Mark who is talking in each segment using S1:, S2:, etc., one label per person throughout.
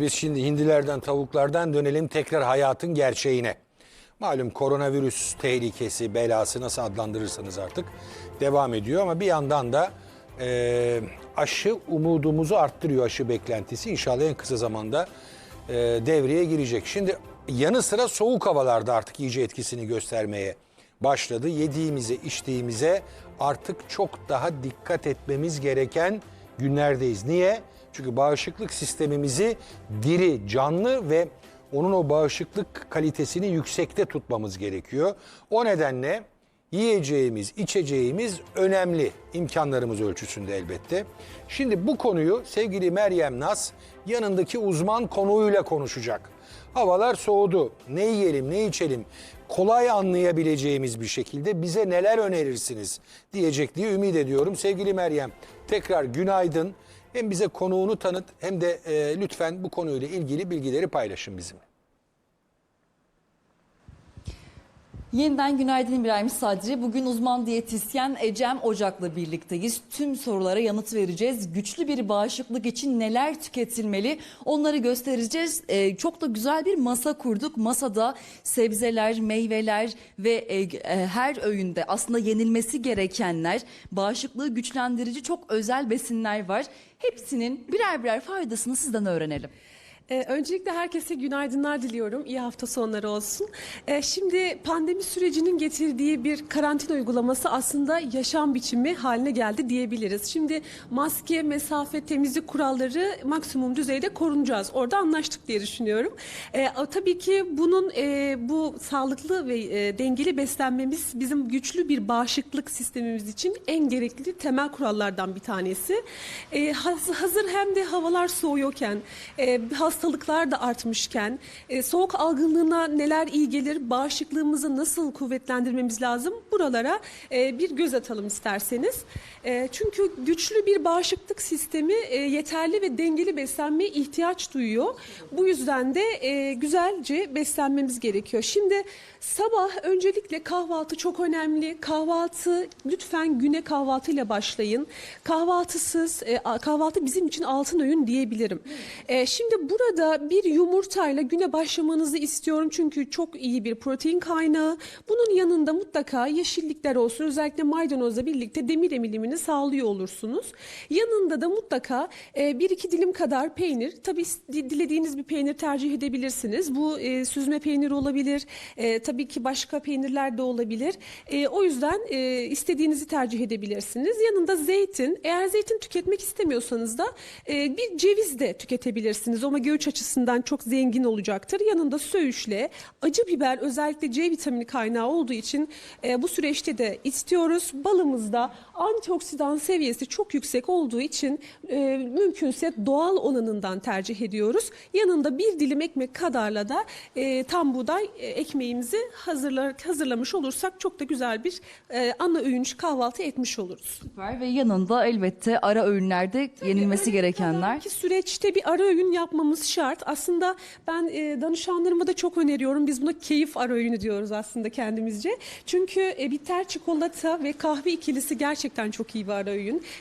S1: Biz şimdi hindilerden, tavuklardan dönelim tekrar hayatın gerçeğine. Malum koronavirüs tehlikesi, belası nasıl adlandırırsanız artık devam ediyor ama bir yandan da e, aşı umudumuzu arttırıyor aşı beklentisi. İnşallah en kısa zamanda e, devreye girecek. Şimdi yanı sıra soğuk havalarda artık iyice etkisini göstermeye başladı. Yediğimize, içtiğimize artık çok daha dikkat etmemiz gereken günlerdeyiz. Niye? Çünkü bağışıklık sistemimizi diri, canlı ve onun o bağışıklık kalitesini yüksekte tutmamız gerekiyor. O nedenle yiyeceğimiz, içeceğimiz önemli imkanlarımız ölçüsünde elbette. Şimdi bu konuyu sevgili Meryem Naz yanındaki uzman konuğuyla konuşacak. Havalar soğudu. Ne yiyelim, ne içelim? Kolay anlayabileceğimiz bir şekilde bize neler önerirsiniz diyecek diye ümit ediyorum. Sevgili Meryem tekrar günaydın. Hem bize konuğunu tanıt hem de e, lütfen bu konuyla ilgili bilgileri paylaşın bizimle.
S2: Yeniden günaydın İbrahim Sadri. Bugün uzman diyetisyen Ecem Ocak'la birlikteyiz. Tüm sorulara yanıt vereceğiz. Güçlü bir bağışıklık için neler tüketilmeli onları göstereceğiz. Ee, çok da güzel bir masa kurduk. Masada sebzeler, meyveler ve e, e, her öğünde aslında yenilmesi gerekenler, bağışıklığı güçlendirici çok özel besinler var. Hepsinin birer birer faydasını sizden öğrenelim.
S3: Ee, öncelikle herkese günaydınlar diliyorum. İyi hafta sonları olsun. Ee, şimdi pandemi sürecinin getirdiği bir karantina uygulaması aslında yaşam biçimi haline geldi diyebiliriz. Şimdi maske, mesafe, temizlik kuralları maksimum düzeyde korunacağız. Orada anlaştık diye düşünüyorum. Ee, tabii ki bunun e, bu sağlıklı ve e, dengeli beslenmemiz bizim güçlü bir bağışıklık sistemimiz için en gerekli temel kurallardan bir tanesi. Ee, haz- hazır hem de havalar soğuyorken, e, hastalıklar da artmışken, e, soğuk algınlığına neler iyi gelir, bağışıklığımızı nasıl kuvvetlendirmemiz lazım buralara e, bir göz atalım isterseniz. E, çünkü güçlü bir bağışıklık sistemi e, yeterli ve dengeli beslenmeye ihtiyaç duyuyor. Bu yüzden de e, güzelce beslenmemiz gerekiyor. Şimdi sabah öncelikle kahvaltı çok önemli. Kahvaltı lütfen güne kahvaltıyla başlayın. Kahvaltısız, e, kahvaltı bizim için altın öğün diyebilirim. E, şimdi burada bir yumurtayla güne başlamanızı istiyorum çünkü çok iyi bir protein kaynağı. Bunun yanında mutlaka yeşillikler olsun. Özellikle maydanozla birlikte demir emilimini sağlıyor olursunuz. Yanında da mutlaka e, bir iki dilim kadar peynir. Tabii di- dilediğiniz bir peynir tercih edebilirsiniz. Bu e, süzme peynir olabilir. E, tabii ki başka peynirler de olabilir. E, o yüzden e, istediğinizi tercih edebilirsiniz. Yanında zeytin. Eğer zeytin tüketmek istemiyorsanız da e, bir ceviz de tüketebilirsiniz. Omega 3 açısından çok zengin olacaktır. Yanında söğüşle acı biber özellikle C vitamini kaynağı olduğu için e, bu süreçte de istiyoruz. Balımızda antioksidan seviyesi çok yüksek olduğu için e, mümkünse doğal olanından tercih ediyoruz. Yanında bir dilim ekmek kadarla da e, tam buğday e, ekmeğimizi hazırlar, hazırlamış olursak çok da güzel bir e, ana öğün kahvaltı etmiş oluruz.
S2: Süper ve yanında elbette ara öğünlerde yenilmesi gerekenler.
S3: Ki süreçte bir ara öğün yapmamız şart. Aslında ben e, danışanlarıma da çok öneriyorum. Biz buna keyif ara diyoruz aslında kendimizce. Çünkü e, bitter çikolata ve kahve ikilisi gerçekten çok iyi bir ara.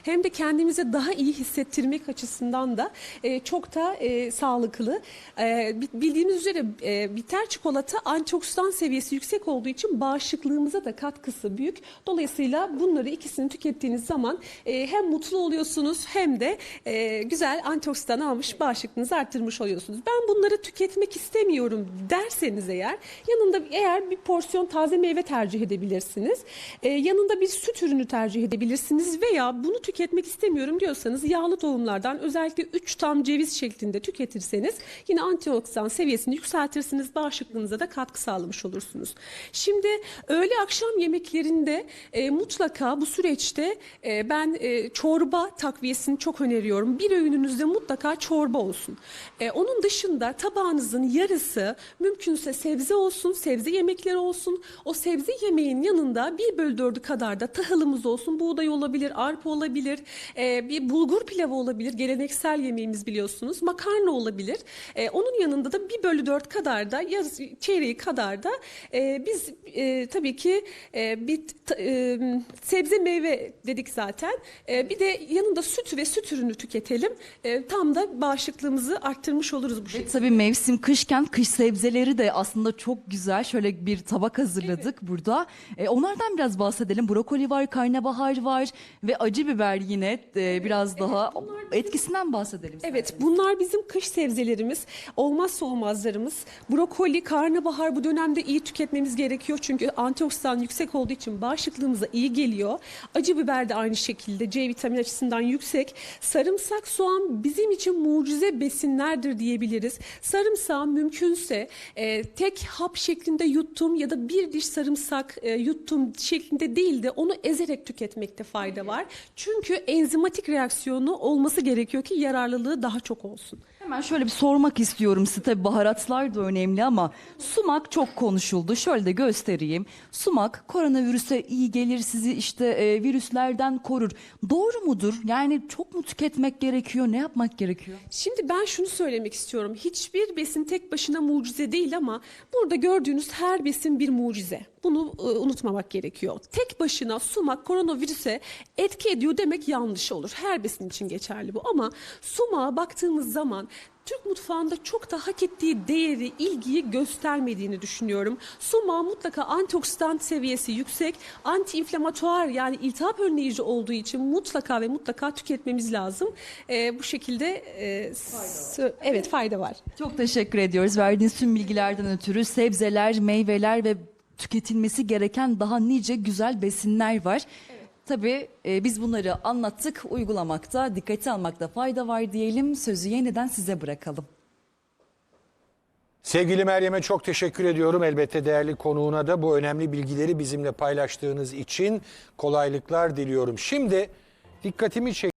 S3: Hem de kendimize daha iyi hissettirmek açısından da e, çok da e, sağlıklı. E, bi- bildiğimiz üzere e, bitter çikolata antioksidan seviyesi yüksek olduğu için bağışıklığımıza da katkısı büyük. Dolayısıyla bunları ikisini tükettiğiniz zaman e, hem mutlu oluyorsunuz hem de e, güzel antioksidan almış bağışıklığınızı arttırmış oluyorsunuz. Ben bunları tüketmek istemiyorum derseniz eğer yanında eğer bir porsiyon taze meyve tercih edebilirsiniz. E, yanında bir süt ürünü tercih edebilirsiniz veya bunu tüketmek istemiyorum diyorsanız yağlı tohumlardan özellikle 3 tam ceviz şeklinde tüketirseniz yine antioksidan seviyesini yükseltirsiniz. Bağışıklığınıza da katkı sağlamış olursunuz. Şimdi öğle akşam yemeklerinde e, mutlaka bu süreçte e, ben e, çorba takviyesini çok öneriyorum. Bir öğününüzde mutlaka çorba olsun. Onun dışında tabağınızın yarısı mümkünse sebze olsun, sebze yemekleri olsun. O sebze yemeğin yanında 1 bölü 4'ü kadar da tahılımız olsun. buğday olabilir, arpa olabilir, e, bir bulgur pilavı olabilir. Geleneksel yemeğimiz biliyorsunuz. Makarna olabilir. E, onun yanında da bir bölü dört kadar da yarısı çeyreği kadar da e, biz e, tabii ki e, bir e, sebze meyve dedik zaten. E, bir de yanında süt ve süt ürünü tüketelim. E, tam da bağışıklığımızı arttırmış oluruz bu şekilde.
S2: Ve tabii mevsim kışken kış sebzeleri de aslında çok güzel. Şöyle bir tabak hazırladık burada. E, onlardan biraz bahsedelim. Brokoli var, karnabahar var ve acı biber yine e, biraz daha etkisinden bahsedelim.
S3: Evet bunlar bizim kış sebzelerimiz. Olmazsa olmazlarımız. Brokoli, karnabahar bu dönemde iyi tüketmemiz gerekiyor. Çünkü antioksidan yüksek olduğu için bağışıklığımıza iyi geliyor. Acı biber de aynı şekilde C vitamini açısından yüksek. Sarımsak, soğan bizim için mucize besinlerdir diyebiliriz. Sarımsağı mümkünse e, tek hap şeklinde yuttum ya da bir diş sarımsak e, yuttum şeklinde değil de onu ezerek tüketmekte fayda var. Çünkü enzimatik reaksiyonu olması gerekiyor ki yararlılığı daha çok olsun.
S2: Hemen şöyle bir sormak istiyorum size. Tabii baharatlar da önemli ama sumak çok konuşuldu. Şöyle de göstereyim. Sumak koronavirüse iyi gelir, sizi işte e, virüslerden korur. Doğru mudur? Yani çok mu tüketmek gerekiyor? Ne yapmak gerekiyor?
S3: Şimdi ben şunu söylemek istiyorum. Hiçbir besin tek başına mucize değil ama burada gördüğünüz her besin bir mucize. Bunu e, unutmamak gerekiyor. Tek başına sumak koronavirüse etki ediyor demek yanlış olur. Her besin için geçerli bu ama sumağa baktığımız zaman Türk mutfağında çok da hak ettiği değeri, ilgiyi göstermediğini düşünüyorum. Suma mutlaka antioksidan seviyesi yüksek, antiinflamatuar yani iltihap önleyici olduğu için mutlaka ve mutlaka tüketmemiz lazım. Ee, bu şekilde e, sö- evet fayda var.
S2: Çok teşekkür ediyoruz. Verdiğiniz tüm bilgilerden ötürü sebzeler, meyveler ve tüketilmesi gereken daha nice güzel besinler var. Tabii e, biz bunları anlattık, uygulamakta, dikkate almakta fayda var diyelim. Sözü yeniden size bırakalım.
S1: Sevgili Meryem'e çok teşekkür ediyorum. Elbette değerli konuğuna da bu önemli bilgileri bizimle paylaştığınız için kolaylıklar diliyorum. Şimdi dikkatimi çek